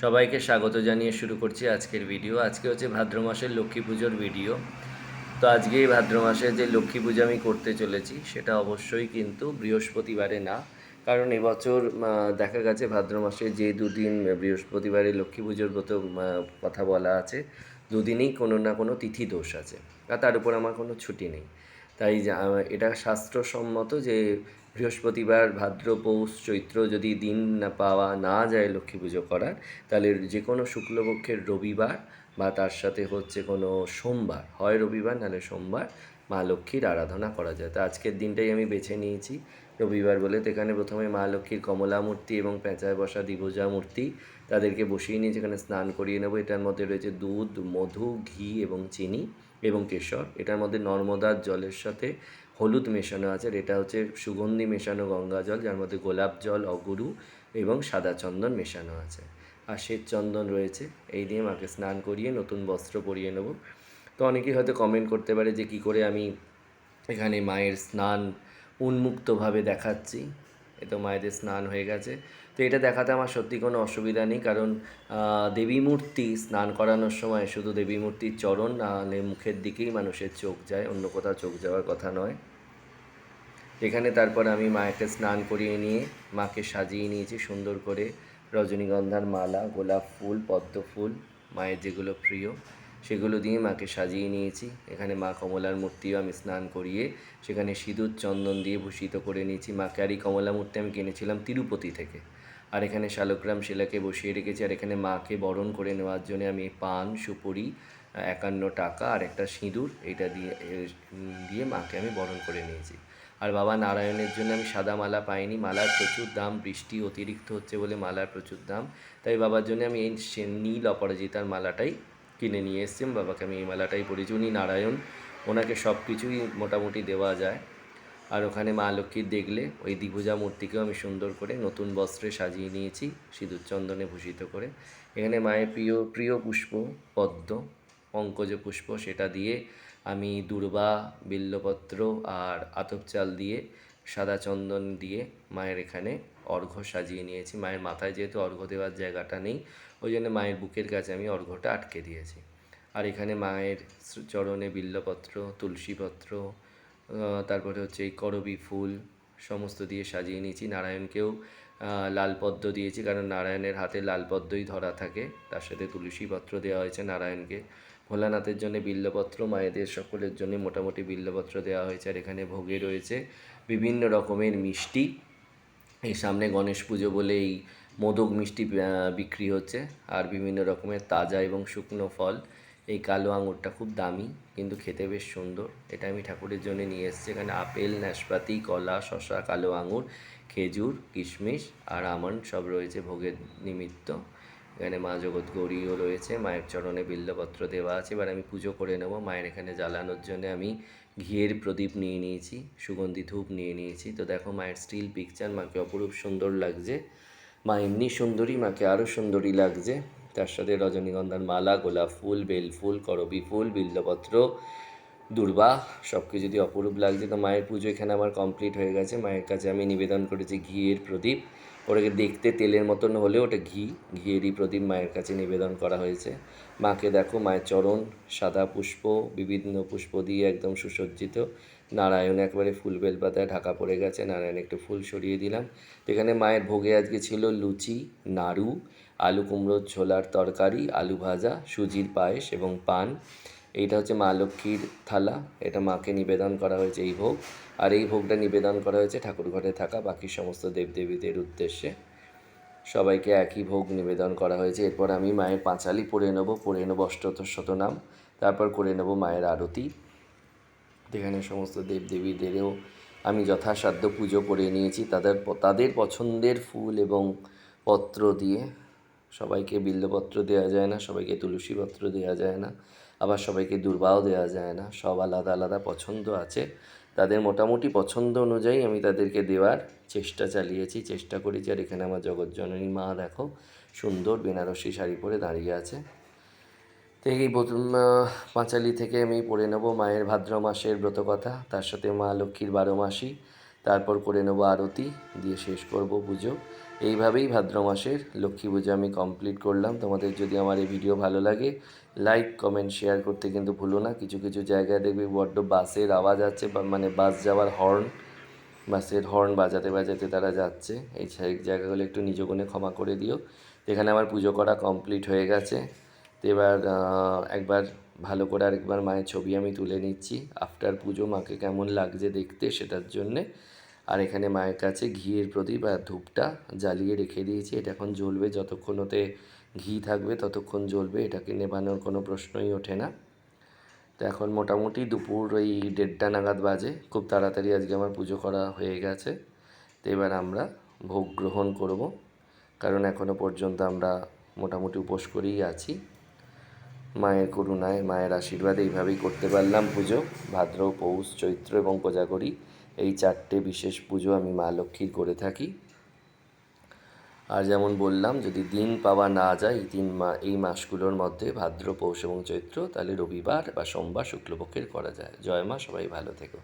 সবাইকে স্বাগত জানিয়ে শুরু করছি আজকের ভিডিও আজকে হচ্ছে ভাদ্র মাসের লক্ষ্মী পুজোর ভিডিও তো আজকে এই ভাদ্র মাসে যে লক্ষ্মী পুজো আমি করতে চলেছি সেটা অবশ্যই কিন্তু বৃহস্পতিবারে না। কারণ এবছর দেখা গেছে ভাদ্র মাসে যে দুদিন বৃহস্পতিবারে লক্ষ্মী পুজোর আহ, কথা বলা আছে দুদিনেই কোনো না কোনো তিথি দোষ আছে। আর তার উপর আমার কোনো ছুটি নেই। তাই এটা শাস্ত্রসম্মত যে, বৃহস্পতিবার ভাদ্র, পৌষ, চৈত্র যদি দিন না পাওয়া না যায় লক্ষ্মী পুজো করার, তাহলে যে কোনো শুক্লপক্ষের রবিবার বা তার সাথে হচ্ছে কোনো সোমবার, হয় রবিবার নাহলে সোমবার মা লক্ষ্মীর আরাধনা করা যায়। তো আজকের দিনটাই আমি বেছে নিয়েছি। রবিবার বলে তো এখানে প্রথমে মা লক্ষ্মীর কমলা মূর্তি এবং পেঁচায় বসা দিবজা মূর্তি তাদেরকে বসিয়ে নিয়ে যেখানে স্নান করিয়ে নেব। এটার মধ্যে রয়েছে দুধ, মধু, ঘি এবং চিনি এবং কেশর। এটার মধ্যে নর্মদার জলের সাথে হলুদ মেশানো আছে এটা হচ্ছে সুগন্ধি মেশানো গঙ্গা জল, যার মধ্যে গোলাপ জল, অগুরু এবং সাদা চন্দন মেশানো আছে। আর শ্বেত চন্দন রয়েছে, এই দিয়ে মাকে স্নান করিয়ে নতুন বস্ত্র পরিয়ে নেব। তো অনেকেই হয়তো কমেন্ট করতে পারে যে কী করে আমি এখানে মায়ের স্নান উন্মুক্তভাবে দেখাচ্ছি। এ তো মায়েদের স্নান হয়ে গেছে। তো এটা দেখাতে আমার সত্যি কোনো অসুবিধা নেই, কারণ দেবী মূর্তি স্নান করানোর সময় শুধু দেবী মূর্তির চরণ নাহলে মুখের দিকেই মানুষের চোখ যায়, অন্য কোথাও চোখ যাওয়ার কথা নয়। এখানে তারপর আমি মাকে স্নান করিয়ে নিয়ে, মাকে সাজিয়ে নিয়েছি সুন্দর করে। রজনীগন্ধার মালা, গোলাপ ফুল, পদ্ম ফুল, মায়ের যেগুলো প্রিয়। সেগুলো দিয়ে মাকে সাজিয়ে নিয়েছি। এখানে মা কমলার মূর্তিও আমি স্নান করিয়ে সেখানে সিঁদুর, চন্দন দিয়ে ভূষিত করে নিয়েছি। মাকে আর এই কমলা মূর্তি আমি কিনেছিলাম তিরুপতি থেকে। আর এখানে শালগ্রাম শিলাকে বসিয়ে রেখেছি। আর এখানে মাকে বরণ করে নেওয়ার জন্য আমি পান, সুপুরি, একান্ন টাকা আর একটা সিঁদুর এটা দিয়ে দিয়ে মাকে আমি বরণ করে নিয়েছি। আর বাবা নারায়ণের জন্য আমি সাদা মালা পাইনি। মালার প্রচুর দাম, বৃষ্টি অতিরিক্ত হচ্ছে বলে মালার প্রচুর দাম। তাই বাবার জন্য আমি এই নীল অপরাজিতার মালাটাই কিনে নিয়ে এসেছি এবং বাবাকে আমি এই মালাটাই পরেছি উনি নারায়ণ, ওনাকে সব কিছুই মোটামুটি দেওয়া যায়। আর ওখানে মা লক্ষ্মীর দেখলে, ওই দ্বিভুজা মূর্তিকেও আমি সুন্দর করে নতুন বস্ত্রে সাজিয়ে নিয়েছি সিঁদুর চন্দনে ভূষিত করে। এখানে মায়ের প্রিয় প্রিয় পুষ্প, পদ্ম, পঙ্কজ পুষ্প, সেটা দিয়ে আমি দুর্বা, বিল্লপত্র আর আতপ চাল দিয়ে সাদা চন্দন দিয়ে মায়ের এখানে অর্ঘ্য সাজিয়ে নিয়েছি। মায়ের মাথায় যেহেতু অর্ঘ্য দেওয়ার জায়গাটা নেই, ওই জন্য মায়ের বুকের কাছে আমি অর্ঘ্যটা আটকে দিয়েছি। আর এখানে মায়ের চরণে বিল্লপত্র, তুলসীপত্র তারপরে হচ্ছে এই করবি ফুল সমস্ত দিয়ে সাজিয়ে নিয়েছি। নারায়ণকেও লাল পদ্ম দিয়েছি, কারণ নারায়ণের হাতে লাল পদ্মই ধরা থাকে। তার সাথে তুলসী পত্র দেওয়া হয়েছে নারায়ণকে। ভোলানাথের জন্য বিল্লপত্র, মায়েদের সকলের জন্য মোটামুটি বিল্লপত্র দেওয়া হয়েছে আর এখানে ভোগে রয়েছে বিভিন্ন রকমের মিষ্টি। এই সামনে গণেশ পুজো বলে এই মোদক মিষ্টি বিক্রি হচ্ছে আর বিভিন্ন রকমের তাজা এবং শুকনো ফল। এই কালো আঙুরটা খুব দামি কিন্তু খেতে বেশ সুন্দর। এটা আমি ঠাকুরের জন্য নিয়ে এসেছি। এখানে আপেল, নাশপাতি, কলা, শসা, কালো আঙুর, খেজুর, কিশমিশ আর আমন্ড সব রয়েছে ভোগের নিমিত্ত। এখানে মা জগৎ গৌরীও রয়েছে, মায়ের চরণে বিল্লপত্র দেওয়া আছে, এবার আমি পুজো করে নেব। মায়ের এখানে জ্বালানোর জন্য আমি ঘিয়ের প্রদীপ নিয়ে নিয়েছি, সুগন্ধি ধূপ নিয়ে নিয়েছি। তো দেখো মায়ের স্টিল পিকচার, মাকে অপরূপ সুন্দর লাগছে। মা এমনি সুন্দরী, মাকে আরও সুন্দরী লাগছে। তার সাথে রজনীগন্ধার মালা, গোলাপ ফুল, বেল ফুল, করবি ফুল, বিল্লপত্র, দুর্বা সব কিছু যদি অপরূপ লাগছে। তো মায়ের পুজো এখানে আমার কমপ্লিট হয়ে গেছে। মায়ের কাছে আমি নিবেদন করেছি ঘিয়ের প্রদীপ। ওটাকে দেখতে তেলের মতন হলেও ওটা ঘি ঘিয়েরই প্রদীপ মায়ের কাছে নিবেদন করা হয়েছে। মাকে দেখো, মায়ের চরণ, সাদা পুষ্প, বিভিন্ন পুষ্প দিয়ে একদম সুসজ্জিত। নারায়ণ একবারে ফুল বেলপাতায় ঢাকা পড়ে গেছে। নারায়ণ একটু ফুল সরিয়ে দিলাম। এখানে মায়ের ভোগে আজকে ছিল লুচি, নাড়ু, আলু কুমড়োর ছোলার তরকারি, আলু ভাজা, সুজির পায়েস এবং পান। এইটা হচ্ছে মা লক্ষ্মীর থালা, এটা মাকে নিবেদন করা হয়েছে এই ভোগ। আর এই ভোগটা নিবেদন করা হয়েছে ঠাকুর ঘরে থাকা বাকি সমস্ত দেবদেবীদের উদ্দেশ্যে। সবাইকে একই ভোগ নিবেদন করা হয়েছে। এরপর আমি মায়ের পাঁচালি পড়ে নেব পড়ে নেব শতনাম তারপর করে নেব মায়ের আরতি। যেখানে সমস্ত দেবদেবীদেরও আমি যথাসাধ্য পুজো করে নিয়েছি। তাদের তাদের পছন্দের ফুল এবং পত্র দিয়ে সবাইকে বিল্লপত্র দেওয়া যায় না, সবাইকে তুলসী পত্র দেওয়া যায় না। আবার সবাইকে দুর্বাও দেওয়া যায় না। সব আলাদা আলাদা পছন্দ আছে। তাদের মোটামুটি পছন্দ অনুযায়ী আমি তাদেরকে দেওয়ার চেষ্টা চালিয়েছি, চেষ্টা করেছি। আর এখানে আমার জগৎজননী মা, দেখো, সুন্দর বেনারসি শাড়ি পরে দাঁড়িয়ে আছে। তো এই পাঁচালি থেকে আমি পড়ে নেব মায়ের ভাদ্র মাসের ব্রতকথা। তার সাথে মা লক্ষ্মীর বারো মাসি। তারপর করে নেব আরতি। দিয়ে শেষ করব পুজো। এইভাবেই ভাদ্র মাসের লক্ষ্মী পুজো আমি কমপ্লিট করলাম। তোমাদের যদি আমার এই ভিডিও ভালো লাগে লাইক কমেন্ট শেয়ার করতে কিন্তু ভুলো না। কিছু কিছু জায়গায় দেখবি বড্ড বাসের আওয়াজ আছে মানে বাস যাওয়ার হর্ন বাসের হর্ন বাজাতে বাজাতে তারা যাচ্ছে। এই জায়গাগুলো একটু নিজ গুণে ক্ষমা করে দিও। এখানে আমার পুজো করা কমপ্লিট হয়ে গেছে। তো এবার একবার ভালো করে আরেকবার মায়ের ছবি আমি তুলে নিচ্ছি। আফটার পুজো মাকে কেমন লাগছে দেখতে, সেটার জন্যে। আর এখানে মায়ের কাছে ঘিয়ের প্রদীপ আর ধূপটা জ্বালিয়ে রেখে দিয়েছি। এটা এখন জ্বলবে, যতক্ষণ ওতে ঘি থাকবে ততক্ষণ জ্বলবে, এটাকে নেবানোর কোনো প্রশ্নই ওঠে না। তো এখন মোটামুটি দুপুর ওই দেড়টা নাগাদ বাজে, খুব তাড়াতাড়ি আজকে আমার পুজো করা হয়ে গেছে। তো এবার আমরা ভোগ গ্রহণ করব, কারণ এখনও পর্যন্ত আমরা মোটামুটি উপোস করেই আছি। মায়ের করুণায়, মায়ের আশীর্বাদে এইভাবেই করতে পারলাম পুজো। ভাদ্র, পৌষ, চৈত্র এবং কোজাগরী এই চারটে বিশেষ পুজো আমি মা লক্ষ্মীর করে থাকি। আর যেমন বললাম, যদি দিন পাওয়া না যায়, এই তিন মা, এই মাসগুলোর মধ্যে ভাদ্র, পৌষ এবং চৈত্র, তাহলে রবিবার বা সোমবার শুক্লপক্ষের করা যায়। জয় মা, সবাই ভালো থেকো।